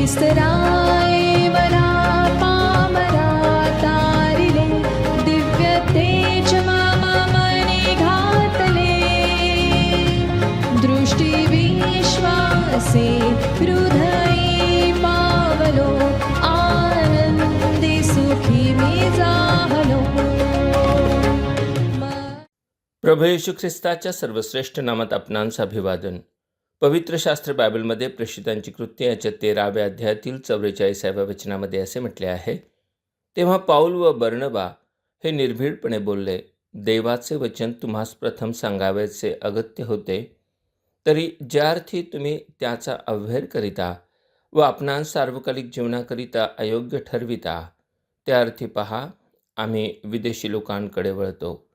विसराय वरा पामरा दिव्य तेज मामा दृष्टी विश्वासे हृदये पावलो आनंदी मी जाहलो. प्रभू येशू ख्रिस्ताच्या सर्वश्रेष्ठ नामात आपणांचं अभिवादन. पवित्र शास्त्र बायबलमध्ये प्रेषितांची कृत्य याच्या तेराव्या अध्यायातील चौवेचाळीसाव्या वचनामध्ये असे म्हटले आहे तेव्हा पाऊल व बर्णबा हे निर्भीडपणे बोलले देवाचे वचन तुम्हास प्रथम सांगावयाचे अगत्य होते तरी ज्या अर्थी तुम्ही त्याचा अव्हेर करिता व आपणा सार्वकालिक जीवनाकरिता अयोग्य ठरविता त्या अर्थी पहा आम्ही विदेशी लोकांकडे वळतो.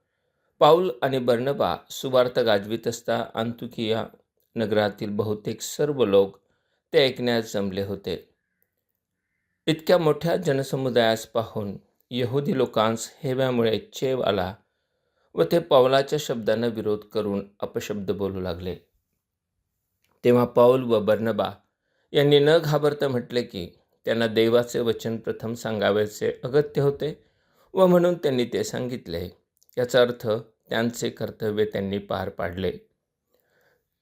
पाऊल आणि बर्णबा सुवार्थ गाजवीत असता अंतुकिया नगरातील बहुतेक सर्व लोक ते ऐकण्यास जमले होते. इतक्या मोठ्या जनसमुदायास पाहून यहुदी लोकांस हेव्यामुळे चेव आला व ते पावलाच्या शब्दांना विरोध करून अपशब्द बोलू लागले. तेव्हा पाऊल व बर्नबा यांनी न घाबरता म्हटले की त्यांना देवाचे वचन प्रथम सांगावयाचे अगत्य होते व म्हणून त्यांनी ते सांगितले. याचा अर्थ त्यांचे कर्तव्य त्यांनी पार पाडले.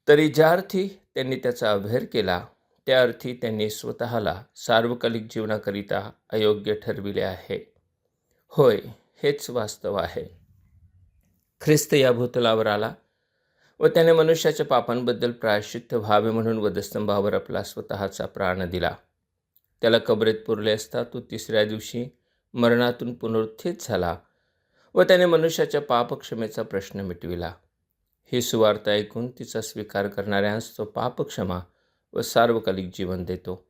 तरी ज्या अर्थी त्यांनी त्याचा अभेर केला त्या अर्थी त्यांनी स्वतःला सार्वकालिक जीवनाकरिता अयोग्य ठरविले आहे. होय हेच वास्तव आहे. ख्रिस्त या भूतलावर आला व त्याने मनुष्याच्या पापांबद्दल प्रायश्चित्त व्हावे म्हणून वधस्तंभावर आपला स्वतःचा प्राण दिला. त्याला कबरेत पुरले असता तो तिसऱ्या दिवशी मरणातून पुनरुत्थित झाला व त्याने मनुष्याच्या पापक्षमेचा प्रश्न मिटविला. ही सुवार्थ ऐकून तिचा स्वीकार करणाऱ्यांस तो पापक्षमा व सार्वकालिक जीवन देतो.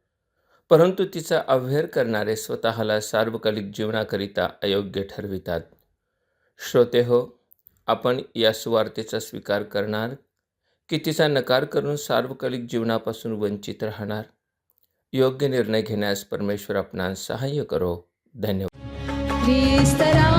परंतु तिचा अव्हेर करणारे स्वतःला सार्वकालिक जीवनाकरिता अयोग्य ठरवितात. श्रोते हो आपण या सुवार्थेचा स्वीकार करणार की तिचा नकार करून सार्वकालिक जीवनापासून वंचित राहणार? योग्य निर्णय घेण्यास परमेश्वर आपणास सहाय्य करो. धन्यवाद.